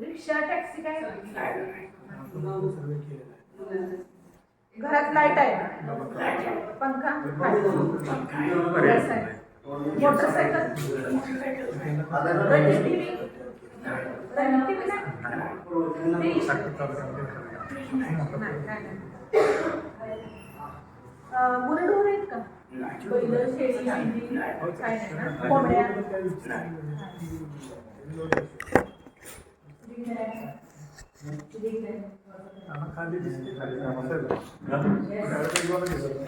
Rickshaw taxi काय. घरात light आहे. पंखा. मोटरसायकल? आहेत का? बैल शेळी कोंबड्या?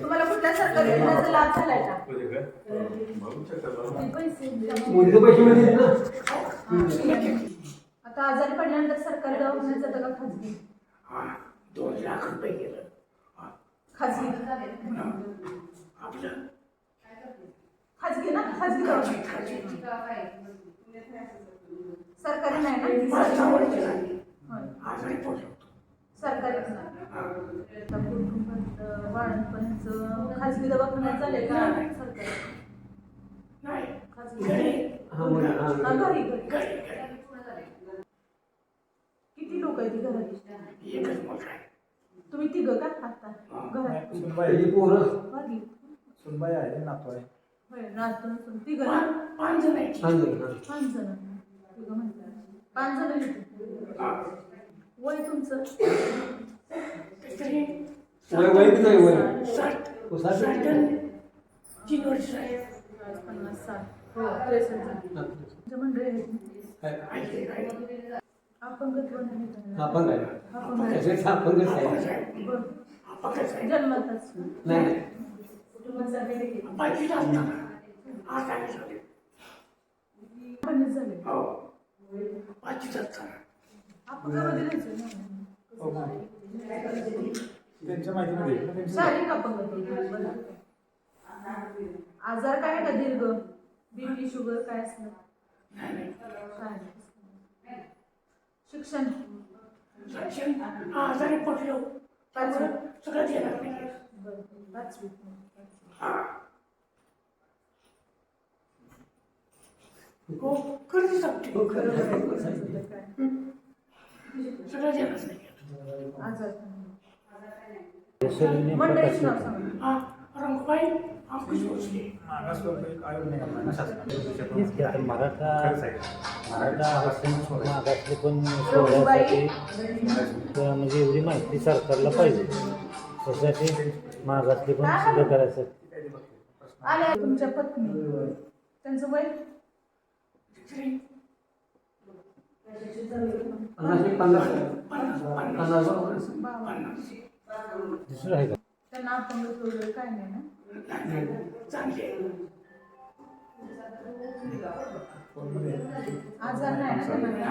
तुम्हाला कुठल्या सरकारी योजनेचा लाभ झालाय का? आता आजारी पडल्यानंतर सरकारी दवाखान्यात जातं का खाजगी? हा, दोन लाख रुपये गेलं. खाजगी. आपलं खाजगी ना? खाजगी सरकारी नाही ना. आजारी पडलो. कुटुंबात बाळणपणीचं खाजगी दवाखान्यात झाले का? सरकारी खाजगी हा हा, हा. किती लोक आहेत घरात? एकच मुलगा आहे. तुम्ही तिघं का? आता घरात. त्याची पोरं. सुनबाई आहे नातू आहे. तिघं ना? पाच ना पाच जण. पाच जण. आहेत. वय तुमचं तरी वय वय किती आहे वय साठ हो, साठ. साठ आणि तीन वर्ष आहे पन्नास साठ हो त्रेसष्ट जण तुमच्या मंडळी आहेत काय? आहे, आहे. अपंगत्व नाही का? आपण काय अपंग आहे. अपंगच आहे आहे. बरं. अपंगच आहे. जन्मताच नाही नाही पाचवीला असताना आज आम्ही झाले अपंगच झाले हो पाचवीत असताना त्यांच्या माहितीमध्ये आहे ना त्यांची शारीरिक अपंगत्व. आजार काय आहे का दीर्घ बीपी शुगर काय असलं नाही काय नाही. शिक्षण. शिक्षण. आजारी पडलो. त्यामुळे सगळं देणार नाही बरं पाचवी. हा. हो कर्ज सांगते. हो, खरं मंडळीच नाव सांगा रंगबाई अंकुश भोसले तेच की आता मराठा मराठा आरक्षण मागासले पण सोडण्यासाठी तर म्हणजे एवढी माहिती सरकारला पाहिजे त्यासाठी मागासले पण सिद्ध करायचं आल्या तुमच्या पत्नी. त्यांचं वय पन्नास एक पन्नास पन्नास बरोबर. पन्नास दुसरं आहे का त्यांना वगैरे काय नाही ना आजार नाही ना त्यांना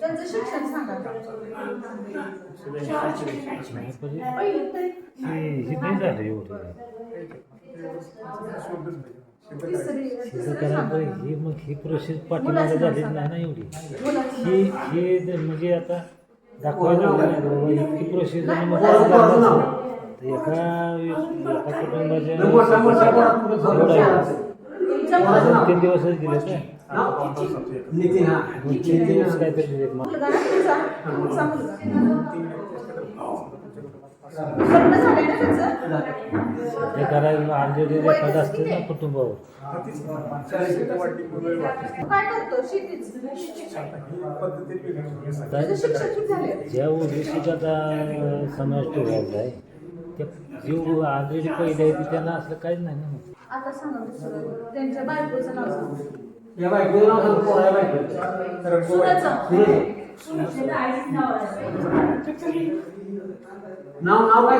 त्यांचं शिक्षण सांगा पहिलं हे नाही झालं एवढं ही मग ही प्रोसेस पाठीमागे मुलाचं नाव झालीच. नाही ना एवढी मुलाचं ही नाव. हे म्हणजे आता दाखवायला लागलं नाही बाबा इतकी प्रोसेस झाली मग नाही, काय मुलाचं नाव. करणार? तर एका एका कुटुंबाच्या एवढं आहे. तुमच्या मुलाचं नाव. दोन तीन दिवसच दिले काय. नितीन हा दोन तीन दिवस काहीतरी दिलेत मग मुलगा ना तुमचा तुमचा मुलगा तीन व्यक्ती असतात तर तुमच्या कुटुंबात पाच सहा. लग्न झालंय ना त्याचं? ते करायला असते ना कुटुंबावर. वाढली. काय करतो? शेतीच. आता ही शिक्षण किती ज्या समाज ठेवायचा आहे त्या जे ऑलरेडी पहिले आहे ते त्यांना असलं काहीच नाही ना. मग. आता सांगा दुसरं. त्यांच्या बायकोचं नाव सांगा. या बायकोचं नाव सांग पोरा या बायकोचं रंगोबाई. सुनाचं. नाव नाव काय.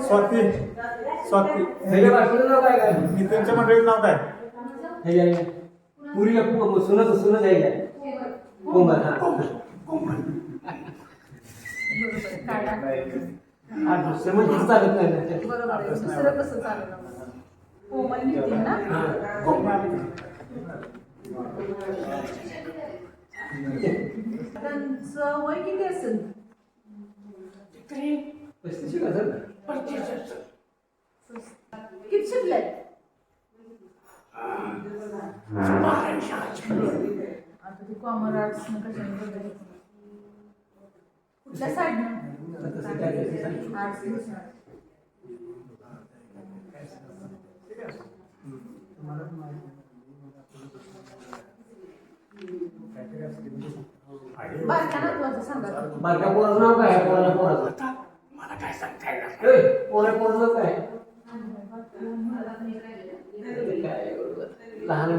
स्वाती. स्वाती. त्यांच्या मंडळीत नाव काय. पुरीला सुनत सुनत आहे काय? हा म्हणजे चालत नाही दुसरं कसं चाललं कोमल निघतील ना. त्यांचं वय किती असेल? तरी पस्तीस हजार. पस्तीस असेल. किती शिकले. आता ते कॉमर्स आर्ट्स कशाने कुठल्या साईडनं? आर्ट्स पोराचं नाव काय पोराचं आता मला काय सांगता येणार नाही. ए, पोरा पोराचं नाव काय आहे? ते काय आहे बरोबर. लहान.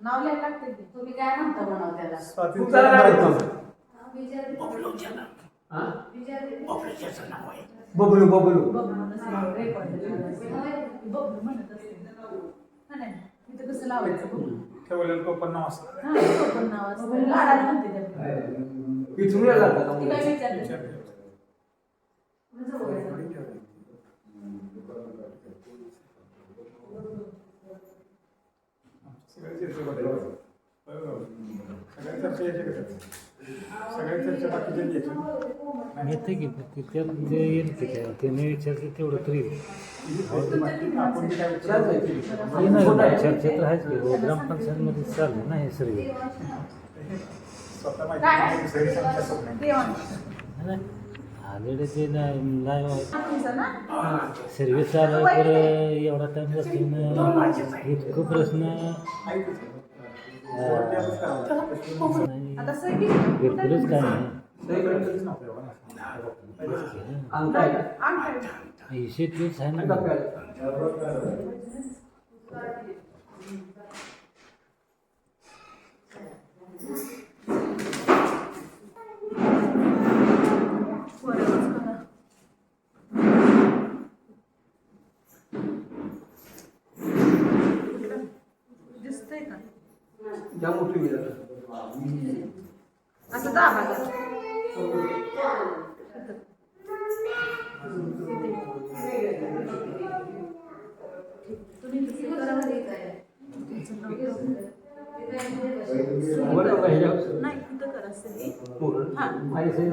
नाव लिहायला लागते तुम्ही काय म्हणता म्हणाव त्याला? काय म्हणतो? हा? बबलू बबलू. हा कसं लावायचं बबलू ठेवलेलं टोपण नाव असतं हा टोपण नाव असतं लाडात म्हणते त्याला. इथून यायला लागला का ती मुलं? काय विचारते सगळ्या चर्चा बदलायचं. सगळ्या चर्चा याच्या करतात. सगळ्या चर्चा बाकीच्या याच्या येते. की ते- त्यात ते येईल की त्या त्याने विचारते तेवढं तरी. हे नाही आहे? चर्चा तर आहेच की ग्रामपंचायतमध्ये चाललं ना हे सर्व स्वतः आलेले ते आलं तर एवढा टाइम बसून इतकं प्रश्न. बिलकुलच काय नाही. आहे. ना का आपल्याला? बरोबर करा दिसतंय का ज्या मोठी विधान. असं दाबा जरा. तुम्ही तसं करा. तुमचं नाव घेऊ. बरं का ह्याच्यावर? नाही इथं करा सगळी पोरं. हा सही